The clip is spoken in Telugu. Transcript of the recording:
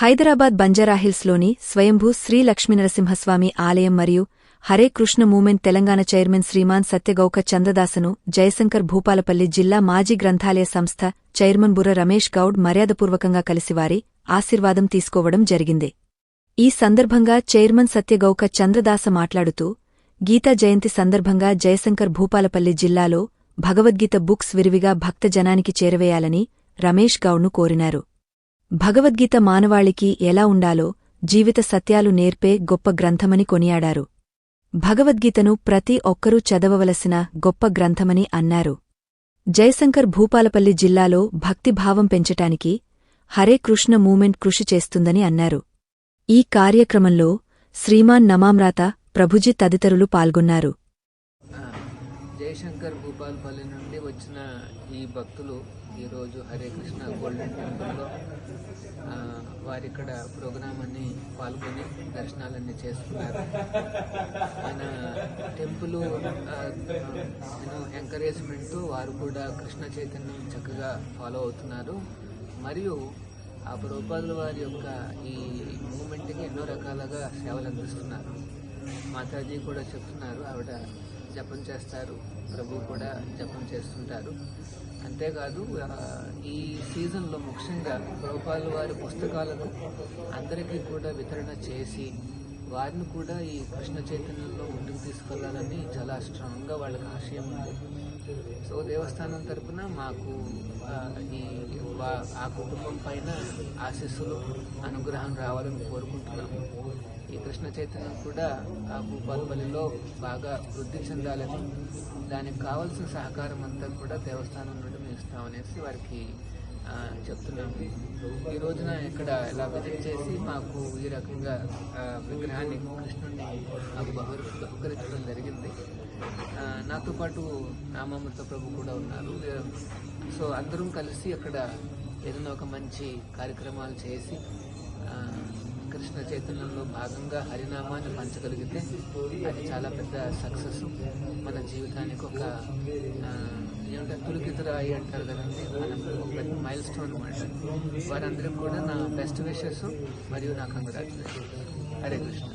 హైదరాబాద్ బంజారాహిల్స్లోని స్వయంభూ శ్రీ లక్ష్మీనరసింహస్వామి ఆలయం మరియు హరే కృష్ణ మూమెంట్ తెలంగాణ చైర్మన్ శ్రీమాన్ సత్యగౌక చందదాసను జయశంకర్ భూపాలపల్లి జిల్లా మాజీ గ్రంథాలయ సంస్థ చైర్మన్ బుర్ర రమేష్ గౌడ్ మర్యాదపూర్వకంగా కలిసివారి ఆశీర్వాదం తీసుకోవడం జరిగింది. ఈ సందర్భంగా చైర్మన్ సత్యగౌక చంద్రదాస మాట్లాడుతూ గీతా జయంతి సందర్భంగా జయశంకర్ భూపాలపల్లి జిల్లాలో భగవద్గీత బుక్స్ విరివిగా భక్తజనానికి చేరవేయాలని రమేష్ గౌడ్ను కోరినారు. భగవద్గీత మానవాళికి ఎలా ఉండాలో జీవిత సత్యాలు నేర్పే గొప్ప గ్రంథమని కొనియాడారు. భగవద్గీతను ప్రతి ఒక్కరూ చదవవలసిన గొప్ప గ్రంథమని అన్నారు. జయశంకర్ భూపాలపల్లి జిల్లాలో భక్తిభావం పెంచటానికి హరే కృష్ణ మూమెంట్ కృషి చేస్తుందని అన్నారు. ఈ కార్యక్రమంలో శ్రీమాన్ నమామ్రాత ప్రభుజీ తదితరులు పాల్గొన్నారు. జయశంకర్ భూపాలపల్లి నుండి వచ్చిన ఈ భక్తులు ఈరోజు హరే కృష్ణ గోల్డెన్ టెంపుల్లో వారిక్కడ ప్రోగ్రామ్ అన్ని పాల్గొని దర్శనాలన్నీ చేసుకున్నారు. మన టెంపుల్ ఎంకరేజ్మెంట్ వారు కూడా కృష్ణ చైతన్యం చక్కగా ఫాలో అవుతున్నారు. మరియు ఆ ప్రభుపాదుల వారి యొక్క ఈ మూమెంట్కి ఎన్నో రకాలుగా సేవలు అందిస్తున్నారు మాతాజీ కూడా చెప్తున్నారు ఆవిడ జపం చేస్తారు. ప్రభు కూడా జపం చేస్తుంటారు. అంతేకాదు ఈ సీజన్లో ముఖ్యంగా ప్రభుపాల వారి పుస్తకాలను అందరికీ కూడా వితరణ చేసి వారిని కూడా ఈ కృష్ణ చైతన్యంలో ముందుకు తీసుకెళ్ళాలని చాలా స్ట్రాంగ్గా వాళ్ళకి ఆశయం ఉంది. సో దేవస్థానం తరపున మాకు ఈ ఆ కుటుంబం పైన ఆశీస్సులు అనుగ్రహం రావాలని కోరుకుంటున్నాము ఈ కృష్ణ చైతన్యం కూడా ఆ భూపాలపల్లిలో బాగా వృద్ధి చెందాలని దానికి కావాల్సిన సహకారం అంతా కూడా దేవస్థానం నుండి మేము ఇస్తామనేసి వారికి చెప్తున్నాము ఈ రోజున ఇక్కడ ఇలా విజిట్ చేసి మాకు ఈ రకంగా విగ్రహాన్ని కృష్ణుడిని మాకు బహు బహుకరించడం జరిగింది. నాతో పాటు రామామృత ప్రభు కూడా ఉన్నారు. సో అందరం కలిసి అక్కడ ఏదైనా ఒక మంచి కార్యక్రమాలు చేసి కృష్ణ చైతన్యంలో భాగంగా హరినామాన్ని పంచగలిగితే అది చాలా పెద్ద సక్సెస్ మన జీవితానికి ఒక ఆ, ఏమంటే అంటారు కదండి. మనం ఒక పెద్ద మైల్ స్టోన్ అనమాట వారందరికి కూడా నా బెస్ట్ విషెస్ మరియు నా కంగ్రాచులేషన్ హరే కృష్ణ.